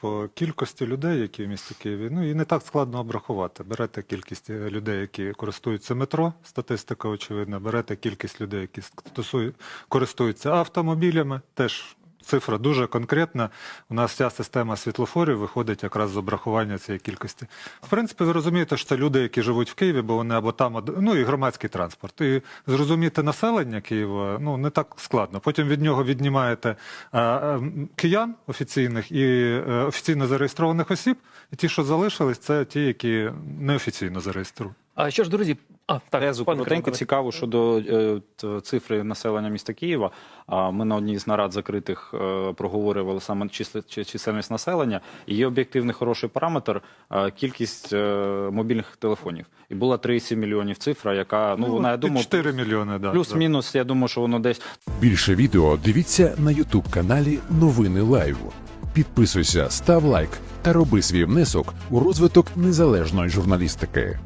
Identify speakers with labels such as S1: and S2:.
S1: по кількості людей, які в місті Києві, ну і не так складно обрахувати. Берете кількість е, людей, які користуються метро, статистика очевидна, берете кількість людей, які користуються автомобілями, теж цифра дуже конкретна. У нас вся система світлофорів виходить якраз з обрахування цієї кількості. В принципі, ви розумієте, що це люди, які живуть в Києві, бо вони або там, ну і громадський транспорт. І зрозуміти населення Києва ну не так складно. Потім від нього віднімаєте а, а, киян офіційних і е, офіційно зареєстрованих осіб, і ті, що залишились, це ті, які неофіційно зареєстровані.
S2: А що ж, друзі, а так
S3: Тезу
S2: пане
S3: коротенько цікаво щодо е, цифри населення міста Києва. А Ми на одній з нарад закритих е, проговорювали саме числи- чи- чисельність населення. І є об'єктивний хороший параметр е, кількість е, мобільних телефонів. І була 3,7 мільйонів цифра, яка ну, вона я думаю,
S1: 4 мільйони, да,
S3: плюс-мінус. Я думаю, що воно десь
S4: Більше відео дивіться на Ютуб каналі Новини Лайв. Підписуйся, став лайк та роби свій внесок у розвиток незалежної журналістики.